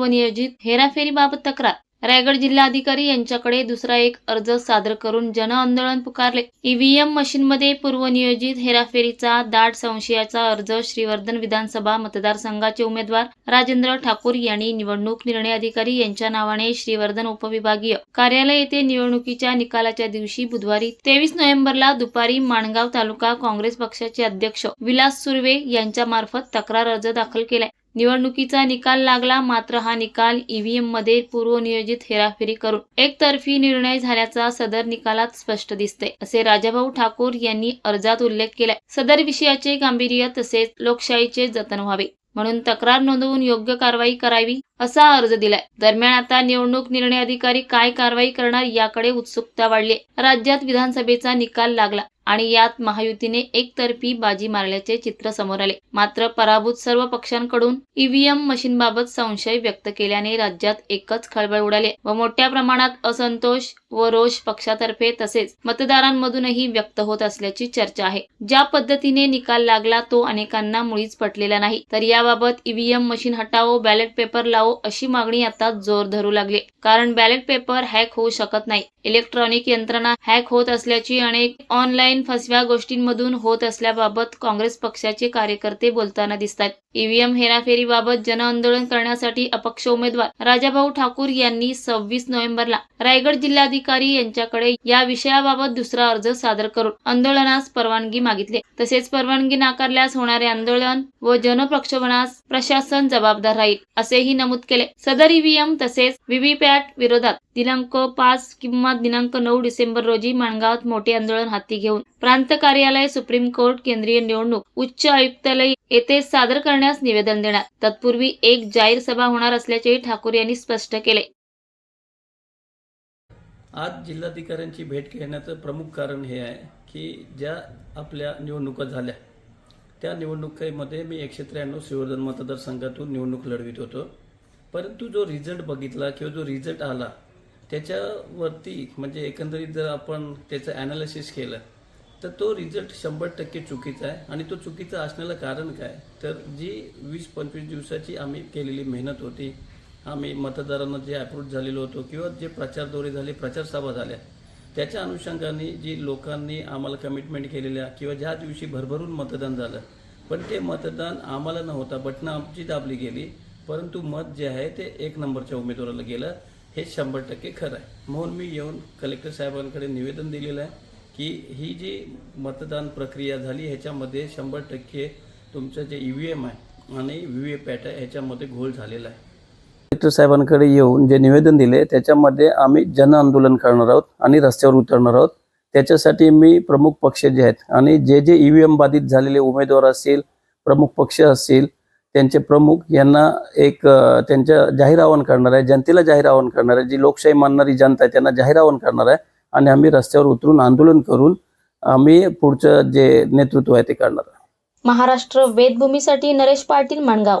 पूर्वनियोजित हेराफेरीबाबत तक्रार. रायगड जिल्हाधिकारी यांच्याकडे दुसरा एक अर्ज सादर करून जन आंदोलन पुकारले. ईव्हीएम मशीनमध्ये पूर्वनियोजित हेराफेरीचा दाट संशयाचा अर्ज श्रीवर्धन विधानसभा मतदारसंघाचे उमेदवार राजेंद्र ठाकूर यांनी निवडणूक निर्णय अधिकारी यांच्या नावाने श्रीवर्धन उपविभागीय कार्यालय येथे निवडणुकीच्या निकालाच्या दिवशी बुधवारी तेवीस नोव्हेंबरला दुपारी माणगाव तालुका काँग्रेस पक्षाचे अध्यक्ष विलास सुर्वे यांच्या मार्फत तक्रार अर्ज दाखल केलाय. निवडणुकीचा निकाल लागला मात्र हा निकाल ईव्हीएममध्ये पूर्वनियोजित हेराफेरी करून एकतर्फी निर्णय झाल्याचा सदर निकालात स्पष्ट दिसते असे राजाभाऊ ठाकूर यांनी अर्जात उल्लेख केलाय. सदर विषयाचे गांभीर्य तसेच लोकशाहीचे जतन व्हावे. म्हणून तक्रार नोंदवून योग्य कारवाई करावी असा अर्ज दिलाय. दरम्यान आता निवडणूक निर्णय अधिकारी काय कारवाई करणार याकडे उत्सुकता वाढली राज्यात विधानसभेचा निकाल लागला आणि यात महायुतीने एकतर्फी बाजी मारल्याचे चित्र समोर आले. मात्र पराभूत सर्व पक्षांकडून ईव्हीएम मशीनबाबत संशय व्यक्त केल्याने राज्यात एकच खळबळ उडाले व मोठ्या प्रमाणात असंतोष व रोष पक्षातर्फे तसेच मतदारांमधूनही व्यक्त होत असल्याची चर्चा आहे. ज्या पद्धतीने निकाल लागला तो अनेकांना मुळीच पटलेला नाही. तर या याबाबत ईव्हीएम मशीन हटावो बॅलेट पेपर लावो अशी मागणी आता जोर धरू लागली. कारण बॅलेट पेपर हॅक होऊ शकत नाही. इलेक्ट्रॉनिक यंत्रणा हॅक होत असल्याची अनेक ऑनलाईन फसव्या गोष्टींमधून होत असल्याबाबत काँग्रेस पक्षाचे कार्यकर्ते बोलताना दिसतात ईव्हीएम हेराफेरीबाबत जनआंदोलन करण्यासाठी अपक्ष उमेदवार राजाभाऊ ठाकूर यांनी सव्वीस नोव्हेंबरला रायगड जिल्हाधिकारी यांच्याकडे या विषयाबाबत दुसरा अर्ज सादर करून आंदोलनास परवानगी मागितली. तसेच परवानगी नाकारल्यास होणारे आंदोलन व जनप्रक्षोभनास प्रशासन जबाबदार राहील असेही नमूद केले. सदर ईव्हीएम तसेच व्हीव्हीपॅट विरोधात दिनांक पाच किंवा दिनांक नऊ डिसेंबर रोजी माणगावात मोठे आंदोलन हाती घेऊन प्रांत कार्यालय सुप्रीम कोर्ट केंद्रीय निवडणूक उच्च आयुक्तालय येथे सादर करण्यास निवेदन देणार. तत्पूर्वी एक जाहीर सभा होणार असल्याचेही ठाकूर यांनी स्पष्ट केले. आज जिल्हाधिकाऱ्यांची भेट घेण्याचं प्रमुख कारण हे आहे की ज्या आपल्या निवडणुका झाल्या त्या निवडणुकीमध्ये मी एकशे त्र्याण्णव श्रीवर्धन मतदारसंघातून निवडणूक लढवित होतो. परंतु जो रिझल्ट बघितला किंवा जो रिझल्ट आला त्याच्यावरती म्हणजे एकंदरीत जर आपण त्याचं ॲनालिसिस केलं तर तो रिझल्ट शंभर टक्के चुकीचा आहे. आणि तो चुकीचा असण्याला कारण काय? तर जी वीस पंचवीस दिवसाची आम्ही केलेली मेहनत होती आम्ही मतदारांना जे अप्रूव्ह झालेलो होतो किंवा जे प्रचार दौरे झाले प्रचारसभा झाल्या त्याच्या अनुषंगाने जी लोकांनी आम्हाला कमिटमेंट केलेल्या किंवा ज्या दिवशी भरभरून मतदान झालं पण ते मतदान आम्हाला न होता बटणं आमची दाबली गेली. परंतु मत जे आहे ते एक नंबरच्या उमेदवाराला गेलं. हे शंभर टक्के खरं आहे. म्हणून मी येऊन कलेक्टर साहेबांकडे निवेदन दिलेलं आहे की ही जी मतदान प्रक्रिया झाली ह्याच्यामध्ये शंभर टक्के तुमचं जे ई व्ही एम आहे आणि व्ही व्ही पॅट आहे ह्याच्यामध्ये घोळ झालेला आहे. कलेक्टर साहेबांकडे येऊन जे निवेदन दिले त्याच्यामध्ये आम्ही जन आंदोलन करणार आहोत आणि रस्त्यावर उतरणार आहोत. त्याच्यासाठी मी प्रमुख पक्ष जे आहेत आणि जे जे ई व्ही एम बाधित झालेले उमेदवार असतील प्रमुख पक्ष असतील त्यांचे प्रमुख यांना एक त्यांच्या जाहीर आवाहन करणार आहे जनतेला जाहीर आवाहन करणार आहे. जी लोकशाही मानणारी जनता आहे त्यांना जाहीर आवाहन करणार आहे आणि आम्ही रस्त्यावर उतरून आंदोलन करून आम्ही पुढचं जे नेतृत्व आहे ते करणार आहे महाराष्ट्र वेदभूमीसाठी नरेश पाटील माणगाव.